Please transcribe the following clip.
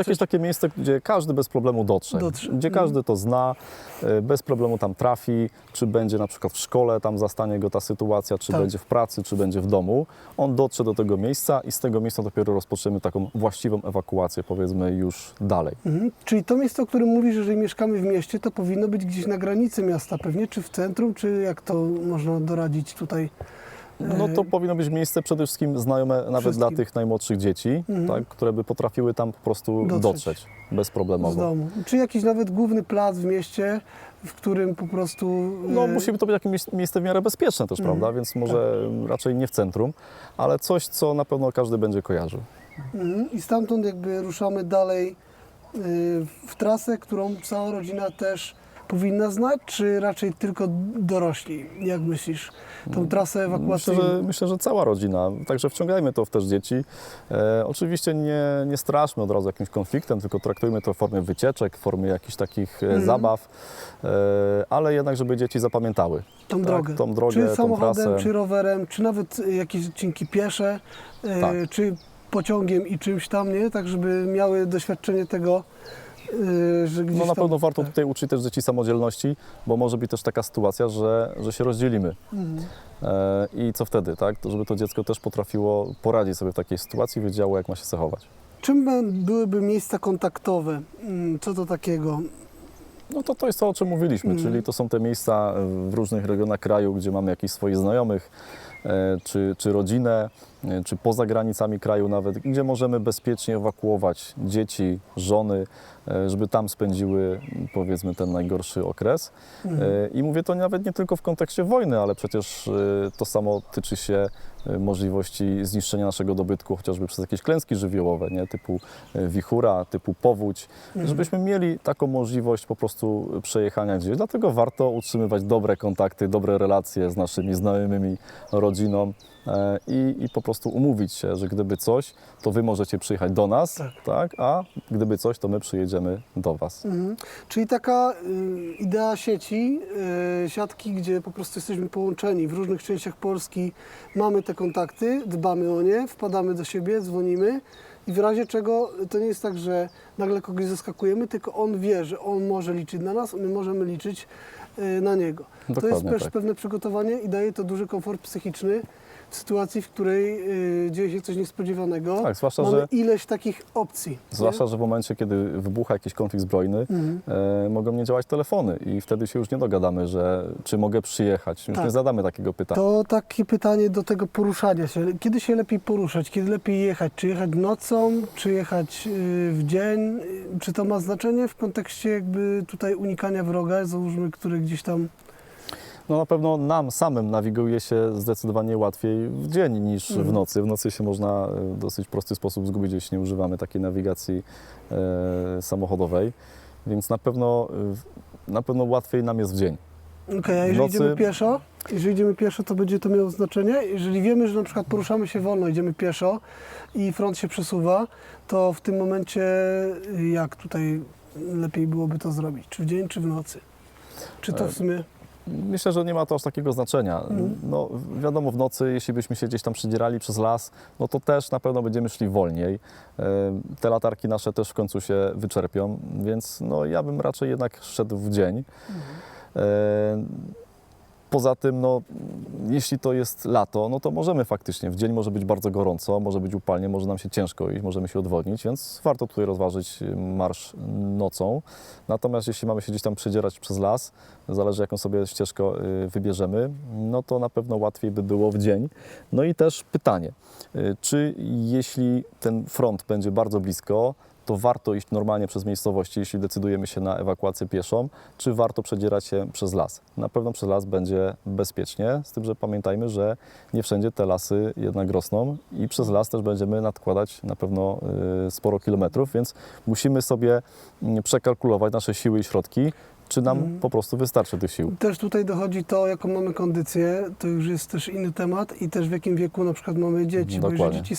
Jakieś takie miejsce, gdzie każdy bez problemu dotrze, Dotrze. gdzie Mhm. każdy to zna, y, bez problemu tam trafi, czy będzie na przykład w szkole, tam zastanie go ta sytuacja, czy Tak. będzie w pracy, czy będzie w domu. On dotrze do tego miejsca i z tego miejsca dopiero rozpoczniemy taką właściwą ewakuację, powiedzmy już dalej. Mhm. Czyli to miejsce, o którym mówisz, jeżeli mieszkamy w mieście, to powinno być gdzieś na granicy miasta pewnie, czy w centrum, czy jak to można doradzić tutaj? No to powinno być miejsce przede wszystkim znajome nawet Wszystkim. dla tych najmłodszych dzieci, Mhm. tak, które by potrafiły tam po prostu Dotrzeć. dotrzeć, Z bezproblemowo. domu. Czy jakiś nawet główny plac w mieście, w którym po prostu... No e, musi to być jakieś miejsce w miarę bezpieczne też, Mhm. prawda? Więc może raczej nie w centrum, ale coś, co na pewno każdy będzie kojarzył. Mhm. I stamtąd jakby ruszamy dalej y, w trasę, którą cała rodzina też powinna znać, czy raczej tylko dorośli? Jak myślisz? Tą trasę Myślę ewakuacyjną? że, myślę, że cała rodzina, także wciągajmy to w też dzieci. E, oczywiście nie, nie straszmy od razu jakimś konfliktem, tylko traktujmy to w formie wycieczek, w formie jakichś takich e, Mhm. zabaw, e, ale jednak, żeby dzieci zapamiętały. Tą tak, drogę. tą drogę, czy tą samochodem, trasę. czy rowerem, czy nawet y, jakieś odcinki piesze, y, Tak. czy pociągiem i czymś tam, nie? Tak, żeby miały doświadczenie tego, że gdzieś No na tam... pewno warto tak. tutaj uczyć też dzieci samodzielności, bo może być też taka sytuacja, że, że się rozdzielimy. Mhm. E, I co wtedy, tak? To żeby to dziecko też potrafiło poradzić sobie w takiej sytuacji, wiedziało, jak ma się zachować. Czym byłyby miejsca kontaktowe? Mm, Co to takiego? No to to jest to, o czym mówiliśmy, Mhm. czyli to są te miejsca w różnych regionach kraju, gdzie mamy jakichś swoich znajomych, e, czy, czy rodzinę, e, czy poza granicami kraju nawet, gdzie możemy bezpiecznie ewakuować dzieci, żony, e, żeby tam spędziły powiedzmy ten najgorszy okres. Mhm. E, I mówię to nawet nie tylko w kontekście wojny, ale przecież e, to samo tyczy się e, możliwości zniszczenia naszego dobytku chociażby przez jakieś klęski żywiołowe, nie? typu e, wichura, typu powódź, Mhm. żebyśmy mieli taką możliwość po prostu przejechania gdzieś. Dlatego warto utrzymywać dobre kontakty, dobre relacje z naszymi znajomymi, rodziną e, i, i po prostu umówić się, że gdyby coś, to wy możecie przyjechać do nas, Tak. tak. a gdyby coś, to my przyjedziemy do was. Mhm. Czyli taka y, idea sieci, y, siatki, gdzie po prostu jesteśmy połączeni w różnych częściach Polski, mamy te kontakty, dbamy o nie, wpadamy do siebie, dzwonimy i w razie czego to nie jest tak, że nagle kogoś zaskakujemy, tylko on wie, że on może liczyć na nas, my możemy liczyć na niego. to jest Dokładnie też tak. pewne przygotowanie i daje to duży komfort psychiczny w sytuacji, w której y, dzieje się coś niespodziewanego. Tak, zwłaszcza, mamy że- ileś takich opcji. nie? Zwłaszcza, że w momencie, kiedy wybucha jakiś konflikt zbrojny, Mhm. e, mogą nie działać telefony i wtedy się już nie dogadamy, że czy mogę przyjechać. Już Tak. nie zadamy takiego pytania. To takie pytanie do tego poruszania się. Kiedy się lepiej poruszać? Kiedy lepiej jechać? Czy jechać nocą? Czy jechać y, w dzień? Y, Czy to ma znaczenie w kontekście jakby tutaj unikania wroga, załóżmy, który gdzieś tam... No na pewno nam samym nawiguje się zdecydowanie łatwiej w dzień niż w Mhm. nocy. W nocy się można e, w dosyć prosty sposób zgubić, jeśli nie używamy takiej nawigacji e, samochodowej, więc na pewno, e, na pewno łatwiej nam jest w dzień. Okej, a W jeżeli nocy- idziemy pieszo? Jeżeli idziemy pieszo, to będzie to miało znaczenie? Jeżeli wiemy, że na przykład poruszamy się wolno, idziemy pieszo i front się przesuwa, to w tym momencie jak tutaj lepiej byłoby to zrobić? Czy w dzień, czy w nocy? Czy to w sumie... Myślę, że nie ma to aż takiego znaczenia. Mhm. No, wiadomo, w nocy, jeśli byśmy się gdzieś tam przydzierali przez las, no to też na pewno będziemy szli wolniej. E, Te latarki nasze też w końcu się wyczerpią, więc no, ja bym raczej jednak szedł w dzień. E, Poza tym, no, jeśli to jest lato, no to możemy faktycznie, w dzień może być bardzo gorąco, może być upalnie, może nam się ciężko iść, możemy się odwodnić, więc warto tutaj rozważyć y, marsz nocą. Natomiast jeśli mamy się gdzieś tam przedzierać przez las, zależy jaką sobie ścieżkę y, wybierzemy, no to na pewno łatwiej by było w dzień. No i też pytanie, y, czy jeśli ten front będzie bardzo blisko, to warto iść normalnie przez miejscowości, jeśli decydujemy się na ewakuację pieszą, czy warto przedzierać się przez las. Na pewno przez las będzie bezpiecznie, z tym, że pamiętajmy, że nie wszędzie te lasy jednak rosną i przez las też będziemy nadkładać na pewno y, sporo kilometrów, więc musimy sobie mm, przekalkulować nasze siły i środki, czy nam Mhm. po prostu wystarczy tych sił. Też tutaj dochodzi to, jaką mamy kondycję, to już jest też inny temat i też w jakim wieku na przykład mamy dzieci, bo jeżeli Dokładnie. dzieci